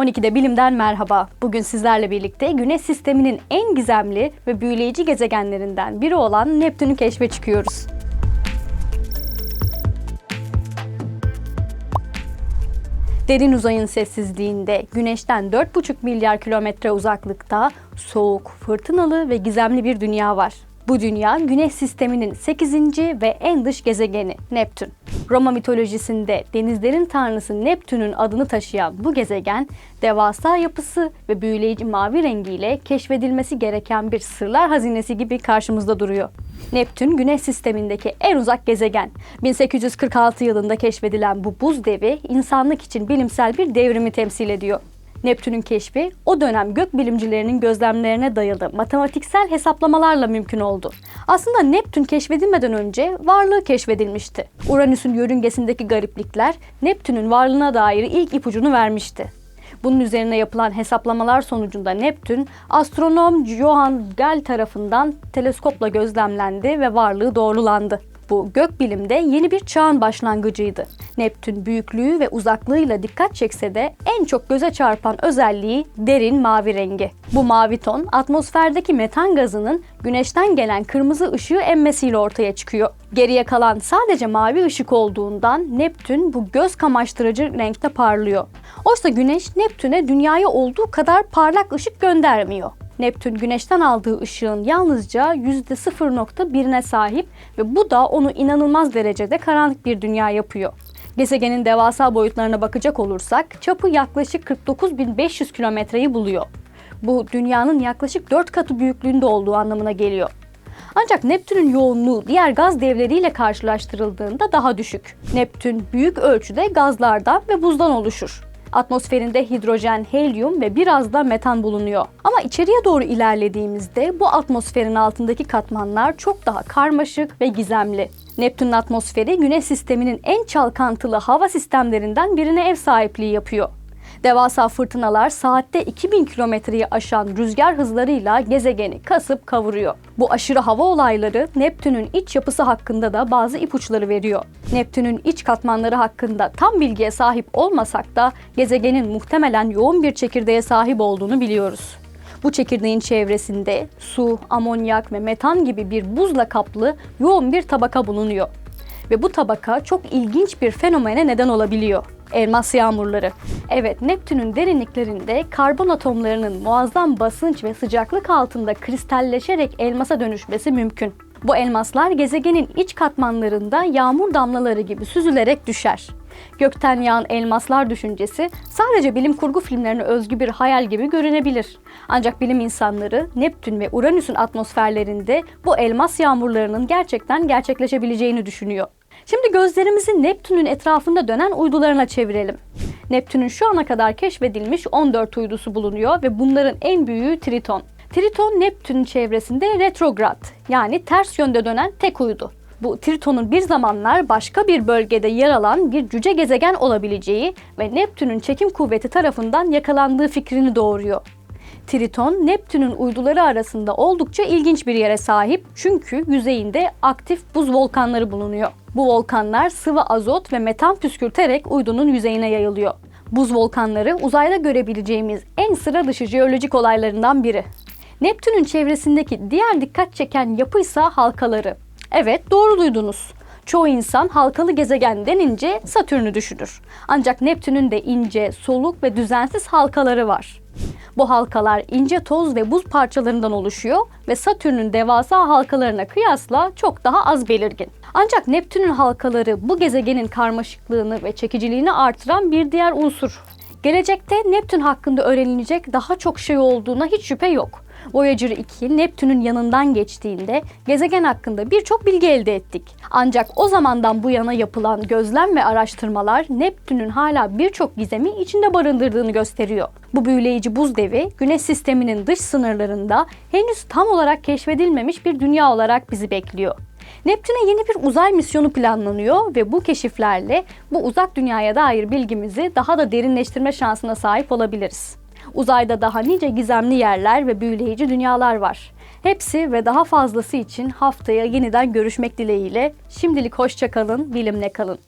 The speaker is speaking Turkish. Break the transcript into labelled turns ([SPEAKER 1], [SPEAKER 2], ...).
[SPEAKER 1] 12'de bilimden merhaba. Bugün sizlerle birlikte Güneş sisteminin en gizemli ve büyüleyici gezegenlerinden biri olan Neptün'ü keşfe çıkıyoruz. Derin uzayın sessizliğinde Güneş'ten 4,5 milyar kilometre uzaklıkta soğuk, fırtınalı ve gizemli bir dünya var. Bu dünya Güneş sisteminin 8. ve en dış gezegeni Neptün. Roma mitolojisinde denizlerin tanrısı Neptün'ün adını taşıyan bu gezegen devasa yapısı ve büyüleyici mavi rengiyle keşfedilmesi gereken bir sırlar hazinesi gibi karşımızda duruyor. Neptün Güneş sistemindeki en uzak gezegen. 1846 yılında keşfedilen bu buz devi insanlık için bilimsel bir devrimi temsil ediyor. Neptün'ün keşfi o dönem gök bilimcilerinin gözlemlerine dayalı matematiksel hesaplamalarla mümkün oldu. Aslında Neptün keşfedilmeden önce varlığı keşfedilmişti. Uranüs'ün yörüngesindeki gariplikler Neptün'ün varlığına dair ilk ipucunu vermişti. Bunun üzerine yapılan hesaplamalar sonucunda Neptün, astronom Johann Gall tarafından teleskopla gözlemlendi ve varlığı doğrulandı. Bu gökbilimde yeni bir çağın başlangıcıydı. Neptün büyüklüğü ve uzaklığıyla dikkat çekse de en çok göze çarpan özelliği derin mavi rengi. Bu mavi ton atmosferdeki metan gazının güneşten gelen kırmızı ışığı emmesiyle ortaya çıkıyor. Geriye kalan sadece mavi ışık olduğundan Neptün bu göz kamaştırıcı renkte parlıyor. Oysa güneş Neptün'e dünyaya olduğu kadar parlak ışık göndermiyor. Neptün güneşten aldığı ışığın yalnızca %0.1'ine sahip ve bu da onu inanılmaz derecede karanlık bir dünya yapıyor. Gezegenin devasa boyutlarına bakacak olursak çapı yaklaşık 49.500 kilometreyi buluyor. Bu dünyanın yaklaşık 4 katı büyüklüğünde olduğu anlamına geliyor. Ancak Neptün'ün yoğunluğu diğer gaz devleriyle karşılaştırıldığında daha düşük. Neptün büyük ölçüde gazlardan ve buzdan oluşur. Atmosferinde hidrojen, helyum ve biraz da metan bulunuyor. Ama içeriye doğru ilerlediğimizde bu atmosferin altındaki katmanlar çok daha karmaşık ve gizemli. Neptün'ün atmosferi Güneş sisteminin en çalkantılı hava sistemlerinden birine ev sahipliği yapıyor. Devasa fırtınalar saatte 2000 kilometreyi aşan rüzgar hızlarıyla gezegeni kasıp kavuruyor. Bu aşırı hava olayları Neptün'ün iç yapısı hakkında da bazı ipuçları veriyor. Neptün'ün iç katmanları hakkında tam bilgiye sahip olmasak da gezegenin muhtemelen yoğun bir çekirdeğe sahip olduğunu biliyoruz. Bu çekirdeğin çevresinde su, amonyak ve metan gibi bir buzla kaplı yoğun bir tabaka bulunuyor. Ve bu tabaka çok ilginç bir fenomene neden olabiliyor elmas yağmurları. Evet, Neptün'ün derinliklerinde karbon atomlarının muazzam basınç ve sıcaklık altında kristalleşerek elmasa dönüşmesi mümkün. Bu elmaslar gezegenin iç katmanlarında yağmur damlaları gibi süzülerek düşer. Gökten yağan elmaslar düşüncesi sadece bilim kurgu filmlerine özgü bir hayal gibi görünebilir. Ancak bilim insanları Neptün ve Uranüs'ün atmosferlerinde bu elmas yağmurlarının gerçekten gerçekleşebileceğini düşünüyor. Şimdi gözlerimizi Neptün'ün etrafında dönen uydularına çevirelim. Neptün'ün şu ana kadar keşfedilmiş 14 uydusu bulunuyor ve bunların en büyüğü Triton. Triton Neptün'ün çevresinde retrograd yani ters yönde dönen tek uydu. Bu Triton'un bir zamanlar başka bir bölgede yer alan bir cüce gezegen olabileceği ve Neptün'ün çekim kuvveti tarafından yakalandığı fikrini doğuruyor. Triton, Neptün'ün uyduları arasında oldukça ilginç bir yere sahip çünkü yüzeyinde aktif buz volkanları bulunuyor. Bu volkanlar sıvı azot ve metan püskürterek uydunun yüzeyine yayılıyor. Buz volkanları uzayda görebileceğimiz en sıra dışı jeolojik olaylarından biri. Neptün'ün çevresindeki diğer dikkat çeken yapı ise halkaları. Evet doğru duydunuz. Çoğu insan halkalı gezegen denince Satürn'ü düşünür. Ancak Neptün'ün de ince, soluk ve düzensiz halkaları var. Bu halkalar ince toz ve buz parçalarından oluşuyor ve Satürn'ün devasa halkalarına kıyasla çok daha az belirgin. Ancak Neptün'ün halkaları bu gezegenin karmaşıklığını ve çekiciliğini artıran bir diğer unsur. Gelecekte Neptün hakkında öğrenilecek daha çok şey olduğuna hiç şüphe yok. Voyager 2 Neptün'ün yanından geçtiğinde gezegen hakkında birçok bilgi elde ettik. Ancak o zamandan bu yana yapılan gözlem ve araştırmalar Neptün'ün hala birçok gizemi içinde barındırdığını gösteriyor. Bu büyüleyici buz devi Güneş sisteminin dış sınırlarında henüz tam olarak keşfedilmemiş bir dünya olarak bizi bekliyor. Neptün'e yeni bir uzay misyonu planlanıyor ve bu keşiflerle bu uzak dünyaya dair bilgimizi daha da derinleştirme şansına sahip olabiliriz. Uzayda daha nice gizemli yerler ve büyüleyici dünyalar var. Hepsi ve daha fazlası için haftaya yeniden görüşmek dileğiyle şimdilik hoşça kalın, bilimle kalın.